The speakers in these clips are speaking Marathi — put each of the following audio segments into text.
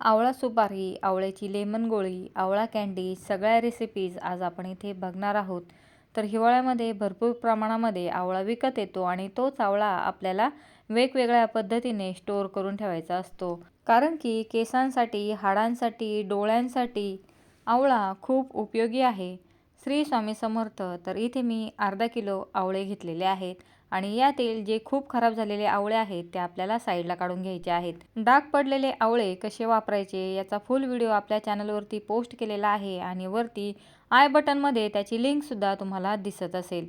आवळा सुपारी आवळ्याची लेमन गोळी आवळा कँडी सगळ्या रेसिपीज आज आपण इथे बघणार आहोत. तर हिवाळ्यामध्ये भरपूर प्रमाणामध्ये आवळा विकत येतो आणि तोच आवळा आपल्याला वेगवेगळ्या पद्धतीने स्टोअर करून ठेवायचा असतो. कारण की केसांसाठी हाडांसाठी डोळ्यांसाठी आवळा खूप उपयोगी आहे. श्री स्वामी समर्थ तर इथे मी अर्धा किलो आवळे घेतलेले आहेत. आणि यातील जे खूप खराब झालेले आवळे आहेत ते आपल्याला साईडला काढून घ्यायचे आहेत. डाग पडलेले आवळे कसे वापरायचे याचा फुल व्हिडिओ आपल्या चॅनलवरती पोस्ट केलेला आहे आणि वरती आय बटनमध्ये त्याची लिंकसुद्धा तुम्हाला दिसत असेल.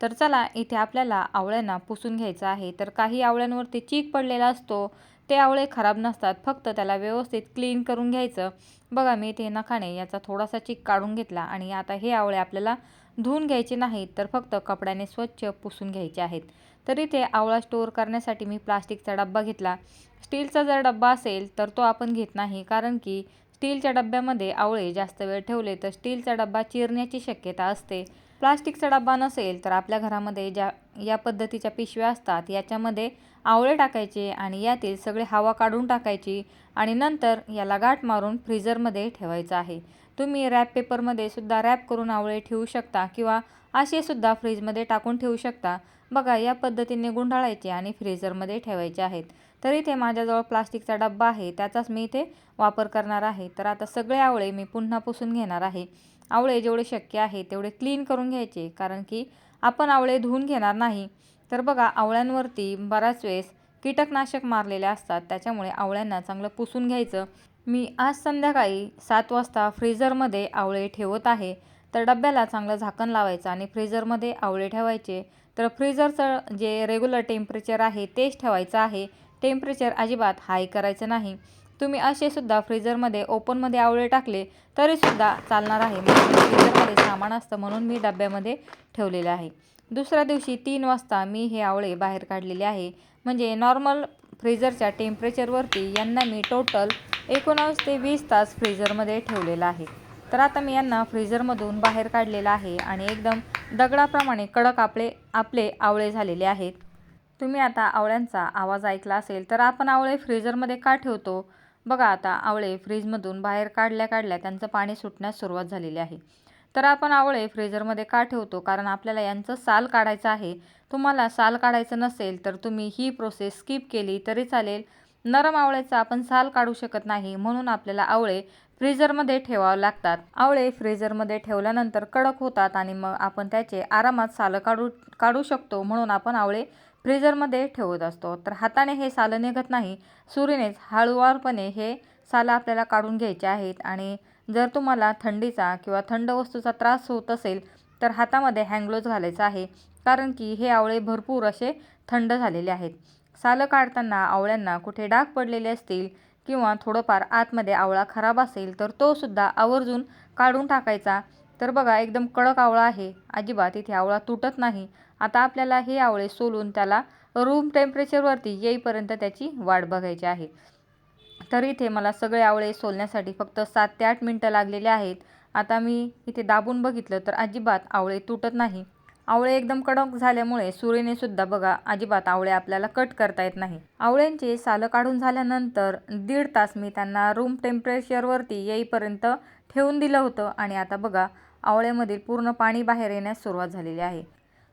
तर चला इथे आपल्याला आवळ्यांना पुसून घ्यायचं आहे. तर काही आवळ्यांवरती चीक पडलेला असतो ते आवळे खराब नसतात. फक्त त्याला व्यवस्थित क्लीन करून घ्यायचं. बघा मी इथे नखाने याचा थोडासा चीक काढून घेतला आणि आता हे आवळे आपल्याला धुवून घ्यायचे नाहीत तर फक्त कपड्याने स्वच्छ पुसून घ्यायचे आहेत. तर इथे आवळा स्टोअर करण्यासाठी मी प्लास्टिकचा डब्बा घेतला. स्टीलचा जर डब्बा असेल तर तो आपण घेत नाही कारण की स्टीलच्या डब्यामध्ये आवळे जास्त वेळ ठेवले तर स्टीलचा डब्बा चिरण्याची शक्यता असते. प्लास्टिकचा डब्बा नसेल तर आपल्या घरामध्ये ज्या या पद्धतीच्या पिशव्या असतात याच्यामध्ये आवळे टाकायचे आणि यातील सगळे हवा काढून टाकायची आणि नंतर याला गाठ मारून फ्रीजरमध्ये ठेवायचं आहे. तुम्ही रॅप पेपरमध्ये सुद्धा रॅप करून आवळे ठेवू शकता किंवा असे सुद्धा फ्रीजमध्ये टाकून ठेवू शकता. बघा या पद्धतीने गुंडाळायचे आणि फ्रीजरमध्ये ठेवायचे आहेत. तर इथे माझ्याजवळ प्लास्टिकचा डब्बा आहे त्याचाच मी इथे वापर करणार आहे. तर आता सगळे आवळे मी पुन्हा पुसून घेणार आहे. आवळे जेवढे शक्य आहे तेवढे क्लीन करून घ्यायचे कारण की आपण आवळे धुवून घेणार नाही. तर बघा आवळ्यांवरती बराच वेळेस कीटकनाशक मारलेले असतात त्याच्यामुळे आवळ्यांना चांगलं पुसून घ्यायचं. मी आज संध्याकाळी सात वाजता फ्रीझरमध्ये आवळे ठेवत आहे तर डब्याला चांगलं झाकण लावायचं आणि फ्रीझरमध्ये आवळे ठेवायचे. तर फ्रीझरचं जे रेग्युलर टेम्परेचर आहे तेच ठेवायचं आहे. टेम्परेचर अजिबात हाय करायचं नाही. तुम्ही असे सुद्धा फ्रीझरमध्ये ओपनमध्ये आवळे टाकले तरीसुद्धा चालणार आहे. म्हणजे फ्रीझरमध्ये सामान असतं म्हणून मी डब्यामध्ये ठेवलेलं आहे. दुसऱ्या दिवशी तीन वाजता मी हे आवळे बाहेर काढलेले आहे. म्हणजे नॉर्मल फ्रीजरच्या टेम्परेचरवरती यांना मी टोटल एकोणावीस ते वीस तास फ्रीजरमध्ये ठेवलेलं आहे. तर आता मी यांना फ्रीजरमधून बाहेर काढलेलं आहे आणि एकदम दगडाप्रमाणे कडक आपले आपले आवळे झालेले आहेत. तुम्ही आता आवळ्यांचा आवाज ऐकला असेल तर आपण आवळे फ्रीजरमध्ये का ठेवतो? बघा आता आवळे फ्रीजमधून बाहेर काढल्या काढल्या त्यांचं पाणी सुटण्यास सुरुवात झालेली आहे. तर आपण आवळे फ्रीझरमध्ये का ठेवतो? कारण आपल्याला यांचं साल काढायचं आहे. तुम्हाला साल काढायचं नसेल तर तुम्ही ही प्रोसेस स्किप केली तरी चालेल. नरम आवळ्याचा आपण साल काढू शकत नाही म्हणून आपल्याला आवळे फ्रीजरमध्ये ठेवावं लागतात. आवळे फ्रीजरमध्ये ठेवल्यानंतर कडक होतात आणि मग आपण त्याचे आरामात सालं काढू काढू शकतो म्हणून आपण आवळे फ्रीजरमध्ये ठेवत असतो. तर हाताने हे सालं निघत नाही. सुरीनेच हळूवारपणे हे सालं आपल्याला काढून घ्यायचे आहेत आणि जर तुम्हाला थंडीचा किंवा थंड वस्तूचा त्रास होत असेल तर हातामध्ये हँग्लोज घालायचा आहे कारण की हे आवळे भरपूर असे थंड झालेले आहेत. सालं काढताना आवळ्यांना कुठे डाग पडलेले असतील किंवा थोडंफार आतमध्ये आवळा खराब असेल तर तो सुद्धा आवर्जून काढून टाकायचा. तर बघा एकदम कडक आवळा आहे. अजिबात इथे आवळा तुटत नाही. आता आपल्याला हे आवळे सोलून त्याला रूम टेम्परेचरवरती येईपर्यंत त्याची वाट बघायची आहे. तर इथे मला सगळे आवळे सोलण्यासाठी फक्त सात ते आठ मिनटं लागलेले आहेत. आता मी इथे दाबून बघितलं तर अजिबात आवळे तुटत नाही. आवळे एकदम कडक झाल्यामुळे सुरीने सुद्धा बघा अजिबात आवळे आपल्याला कट करता येत नाही. आवळ्यांचे सालं काढून झाल्यानंतर दीड तास मी त्यांना रूम टेम्परेचरवरती येईपर्यंत ठेवून दिलं होतं आणि आता बघा आवळ्यामधील पूर्ण पाणी बाहेर येण्यास सुरुवात झालेली आहे.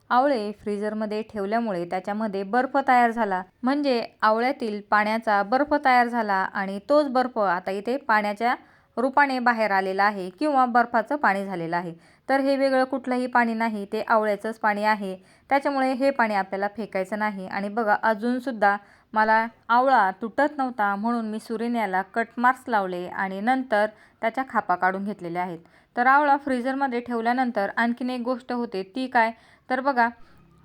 आवळे फ्रीझरमध्ये ठेवल्यामुळे त्याच्यामध्ये बर्फ तयार झाला. म्हणजे आवळ्यातील पाण्याचा बर्फ तयार झाला आणि तोच बर्फ आता इथे पाण्याच्या रूपाने बाहेर आलेला आहे किंवा बर्फाचं पाणी झालेलं आहे. तर हे वेगळं कुठलंही पाणी नाही ते आवळ्याचंच पाणी आहे. त्याच्यामुळे हे पाणी आपल्याला फेकायचं नाही. आणि बघा अजूनसुद्धा मला आवळा तुटत नव्हता म्हणून मी सुरिन्याला कट मार्क्स लावले आणि नंतर त्याच्या खापा काढून घेतलेल्या आहेत. तर आवळा फ्रीजरमध्ये ठेवल्यानंतर आणखीन एक गोष्ट होते ती काय? तर बघा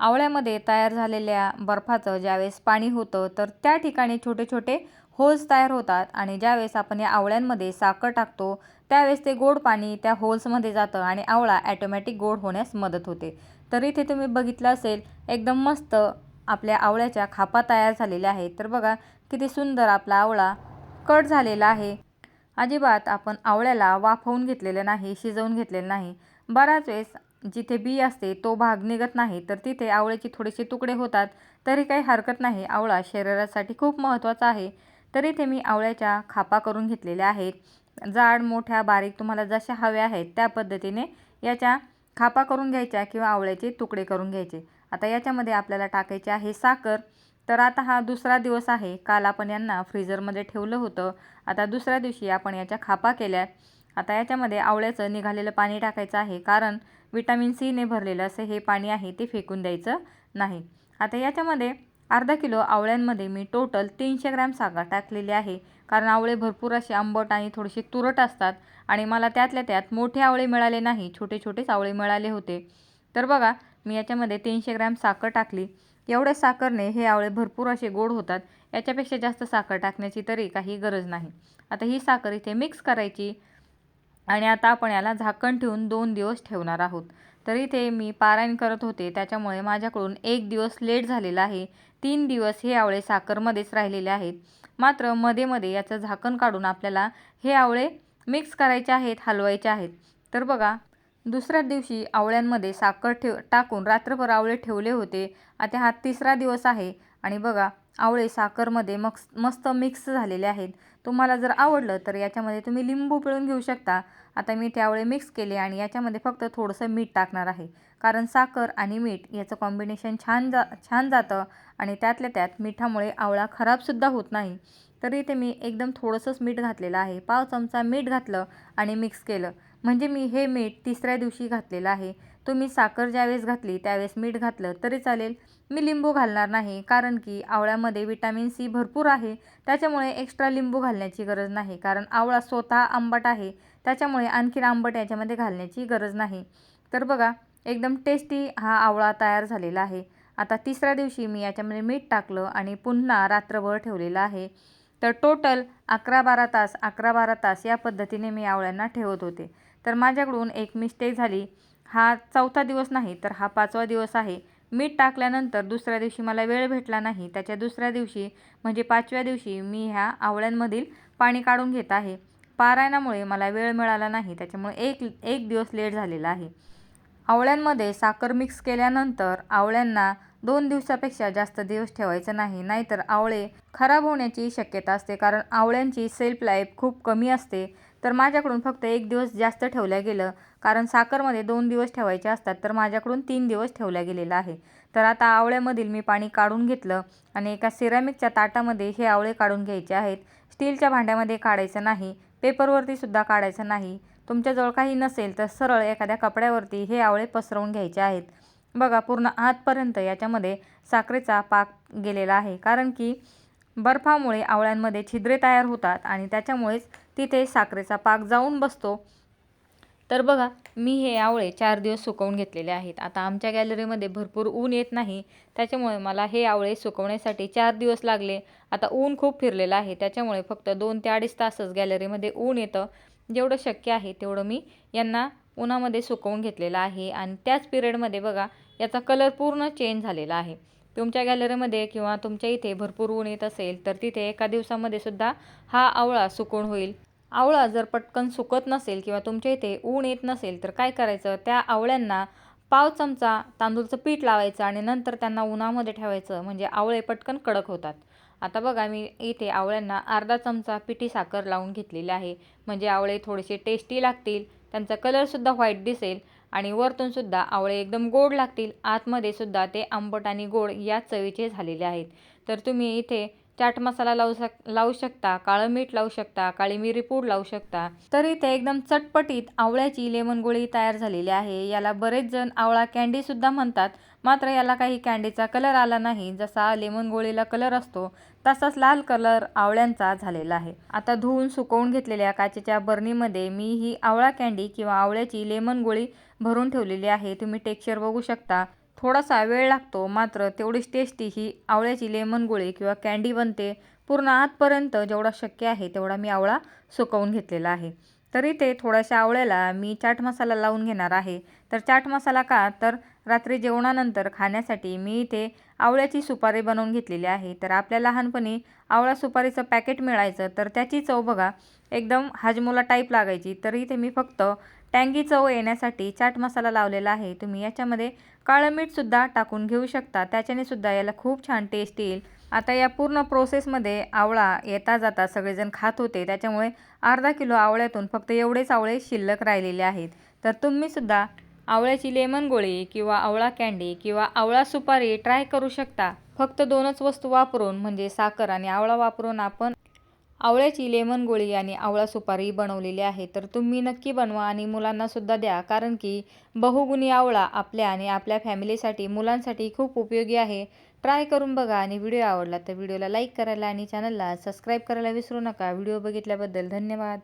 आवळ्यामध्ये तयार झालेल्या बर्फाचं ज्यावेळेस पाणी होतं तर त्या ठिकाणी छोटे छोटे होल्स तयार होतात आणि ज्यावेळेस आपण या आवळ्यांमध्ये साखर टाकतो त्यावेळेस ते गोड पाणी त्या होल्समध्ये जातं आणि आवळा ॲटोमॅटिक गोड होण्यास मदत होते. तर इथे तुम्ही बघितलं असेल एकदम मस्त आपल्या आवळ्याच्या खापा तयार झालेल्या आहेत. तर बघा किती सुंदर आपला आवळा कट झालेला आहे. अजिबात आपण आवळ्याला वाफवून घेतलेलं नाही शिजवून घेतलेलं नाही. बराच वेळेस जिथे बी असते तो भाग निघत नाही. तर तिथे आवळ्याचे थोडेसे तुकडे होतात. तरी काही हरकत नाही. आवळा शरीरासाठी खूप महत्त्वाचा आहे. तर इथे मी आवळ्याच्या खापा करून घेतलेल्या आहेत. जाड मोठ्या बारीक तुम्हाला जशा हव्या आहेत त्या पद्धतीने याच्या खापा करून घ्यायच्या किंवा आवळ्याचे तुकडे करून घ्यायचे. आता याच्यामध्ये आपल्याला टाकायचे आहे साखर. तर आता हा दुसरा दिवस आहे. काल आपण यांना फ्रीजरमध्ये ठेवलं होतं. आता दुसऱ्या दिवशी आपण याच्या खापा केल्या. आता याच्यामध्ये आवळ्याचं निघालेलं पाणी टाकायचं आहे. कारण विटॅमिन सीने भरलेलं असं हे पाणी आहे ते फेकून द्यायचं नाही. आता याच्यामध्ये अर्धा किलो आवळ्यांमध्ये मी टोटल तीनशे ग्रॅम साखर टाकलेली आहे. कारण आवळे भरपूर असे आंबट आणि थोडेसे तुरट असतात. आणि मला त्यातल्या त्यात मोठे आवळे मिळाले नाही. छोटे छोटेच आवळे मिळाले होते. तर बघा मी याच्यामध्ये तीनशे ग्रॅम साखर टाकली. एवढे साखरने हे आवळे भरपूर असे गोड होतात. याच्यापेक्षा जास्त साखर टाकण्याची तरी काही गरज नाही. आता ही साखर इथे मिक्स करायची आणि आता आपण याला झाकण ठेवून दोन दिवस ठेवणार आहोत. तर इथे मी पारायण करत होते त्याच्यामुळे माझ्याकडून एक दिवस लेट झालेला आहे. तीन दिवस हे आवळे साखरमध्येच राहिलेले आहेत. मात्रमध्ये मध्ये याचं झाकण काढून आपल्याला हे आवळे मिक्स करायचे आहेत हलवायचे आहेत. तर बघा दुसऱ्या दिवशी आवळ्यांमध्ये साखर ठेव टाकून रात्रभर आवळे ठेवले होते. आता हा तिसरा दिवस आहे. आणि बघा आवळे साखरमध्ये मक्स मस्त मिक्स झालेले आहेत. तुम्हाला जर आवडलं तर याच्यामध्ये तुम्ही लिंबू पिळून घेऊ शकता. आता मी ते आवळे मिक्स केले आणि याच्यामध्ये फक्त थोडंसं मीठ टाकणार आहे. कारण साखर आणि मीठ याचं कॉम्बिनेशन छान जा छान जातं आणि त्यातल्या त्यात मिठामुळे आवळा खराबसुद्धा होत नाही. तरी ते मी एकदम थोडंसंच मीठ घातलेलं आहे. पाव चमचा मीठ घातलं आणि मिक्स केलं. म्हणजे मी हे मीठ तिसऱ्या दिवशी घातलेलं आहे. तुम्ही साखर ज्यावेळेस घातली त्यावेळेस मीठ घातलं तरी चालेल. मी लिंबू घालणार नाही कारण की आवळ्यामध्ये विटॅमिन सी भरपूर आहे. त्याच्यामुळे एक्स्ट्रा लिंबू घालण्याची गरज नाही कारण आवळा स्वतः आंबट आहे. त्याच्यामुळे आणखीन आंबट याच्यामध्ये घालण्याची गरज नाही. तर बघा एकदम टेस्टी हा आवळा तयार झालेला आहे. आता तिसऱ्या दिवशी मी याच्यामध्ये मीठ टाकलं आणि पुन्हा रात्रभर ठेवलेलं आहे. तर टोटल अकरा बारा तास अकरा बारा तास या पद्धतीने मी आवळ्यांना ठेवत होते. तर माझ्याकडून एक मिस्टेक झाली. हा चौथा दिवस नाही तर हा पाचवा दिवस आहे. मीठ टाकल्यानंतर दुसऱ्या दिवशी मला वेळ भेटला नाही. त्याच्या दुसऱ्या दिवशी म्हणजे पाचव्या दिवशी मी ह्या आवळ्यांमधील पाणी काढून घेत आहे. पारायणामुळे मला वेळ मिळाला नाही. त्याच्यामुळे एक एक दिवस लेट झालेला आहे. आवळ्यांमध्ये साखर मिक्स केल्यानंतर आवळ्यांना दोन दिवसापेक्षा जास्त दिवस ठेवायचं नाही. नाहीतर आवळे खराब होण्याची शक्यता असते कारण आवळ्यांची सेल्फ लाईफ खूप कमी असते. तर माझ्याकडून फक्त एक दिवस जास्त ठेवल्या गेलं. कारण साखरमध्ये दोन दिवस ठेवायचे असतात तर माझ्याकडून तीन दिवस ठेवल्या गेलेलं आहे. तर आता आवळ्यामधील मी पाणी काढून घेतलं आणि एका सिरामिकच्या ताटामध्ये हे आवळे काढून घ्यायचे आहेत. स्टीलच्या भांड्यामध्ये काढायचं नाही पेपरवरती सुद्धा काढायचं नाही. तुमच्याजवळ काही नसेल तर सरळ एखाद्या कपड्यावरती हे आवळे पसरवून घ्यायचे आहेत. बघा पूर्ण आतपर्यंत याच्यामध्ये साखरेचा पाक गेलेला आहे. कारण की बर्फामुळे आवळ्यांमध्ये छिद्रे तयार होतात आणि त्याच्यामुळेच तिथे साखरेचा पाक जाऊन बसतो. तर बघा मी हे आवळे चार दिवस सुकवून घेतलेले आहेत. आता आमच्या गॅलरीमध्ये भरपूर ऊन येत नाही त्याच्यामुळे मला हे आवळे सुकवण्यासाठी चार दिवस लागले. आता ऊन खूप फिरलेलं आहे त्याच्यामुळे फक्त दोन ते अडीच तासच गॅलरीमध्ये ऊन येतं. जेवढं शक्य आहे तेवढं मी यांना उन्हामध्ये सुकवून घेतलेलं आहे. आणि त्याच पिरियडमध्ये बघा याचा कलर पूर्ण चेंज झालेला आहे. तुमच्या गॅलरीमध्ये किंवा तुमच्या इथे भरपूर ऊन येत असेल तर तिथे एका दिवसामध्ये सुद्धा हा आवळा सुकून होईल. आवळा जर पटकन सुकत नसेल किंवा तुमच्या इथे ऊन येत नसेल तर काय करायचं? त्या आवळ्यांना पाव चमचा तांदूळचं पीठ लावायचं आणि नंतर त्यांना उन्हामध्ये ठेवायचं म्हणजे आवळे पटकन कडक होतात. आता बघा मी इथे आवळ्यांना अर्धा चमचा पिठी साखर लावून घेतलेली आहे. म्हणजे आवळे थोडेसे टेस्टी लागतील त्यांचा कलरसुद्धा व्हाईट दिसेल. आणि वरतूनसुद्धा आवळे एकदम गोड लागतील. आतमध्ये सुद्धा ते आंबट आणि गोड या चवीचे झालेले आहेत. तर तुम्ही इथे चाट मसाला लावू शक लावू शकता काळं मीठ लावू शकता काळी मिरी पूड लावू शकता. तर इथे एकदम चटपटीत आवळ्याची लेमन गोळी तयार झालेली आहे. याला बरेच जण आवळा कॅन्डीसुद्धा म्हणतात. मात्र याला काही कॅन्डीचा कलर आला नाही. जसा लेमन गोळीला कलर असतो तसाच लाल कलर आवळ्यांचा झालेला आहे. आता धुवून सुकवून घेतलेल्या काचेच्या बर्नीमध्ये मी ही आवळा कॅन्डी किंवा आवळ्याची लेमन गोळी भरून ठेवलेली आहे. तुम्ही टेक्स्चर बघू शकता. थोडासा वेळ लागतो मात्र तेवढीच टेस्टी ही आवळ्याची लेमन गोळी किंवा कॅन्डी बनते. पूर्ण आतपर्यंत जेवढा शक्य आहे तेवढा मी आवळा सुकवून घेतलेला आहे. तरी ते थोड्याशा आवळ्याला मी चाट मसाला लावून घेणार आहे. तर चाट मसाला का? तर रात्री जेवणानंतर खाण्यासाठी मी इथे आवळ्याची सुपारी बनवून घेतलेली आहे. तर आपल्या लहानपणी आवळा सुपारीचं पॅकेट मिळायचं तर त्याची चव बघा. एकदम हाजमोला टाईप लागायची. तर इथे मी फक्त टँगी चव येण्यासाठी चाट मसाला लावलेला आहे. तुम्ही याच्यामध्ये काळं मीठसुद्धा टाकून घेऊ शकता. त्याच्याने सुद्धा याला खूप छान टेस्ट येईल. आता या पूर्ण प्रोसेसमध्ये आवळा येता जाता सगळेजण खात होते. त्याच्यामुळे अर्धा किलो आवळ्यातून फक्त एवढेच आवळे शिल्लक राहिलेले आहेत. तर तुम्हीसुद्धा आवळ्याची लेमन गोळी किंवा आवळा कँडी किंवा आवळा सुपारी ट्राय करू शकता. फक्त दोनच वस्तू वापरून म्हणजे साखर आणि आवळा वापरून आपण आवळ्याची लेमन गोळी आणि आवळा सुपारी बनवलेली आहे. तर तुम्ही नक्की बनवा आणि मुलांनासुद्धा द्या कारण की बहुगुणी आवळा आपल्या आणि आपल्या फॅमिलीसाठी मुलांसाठी खूप उपयोगी आहे. ट्राय करून बघा आणि व्हिडिओ आवडला तर व्हिडिओला लाईक करायला आणि चॅनलला सबस्क्राईब करायला विसरू नका. व्हिडिओ बघितल्याबद्दल धन्यवाद.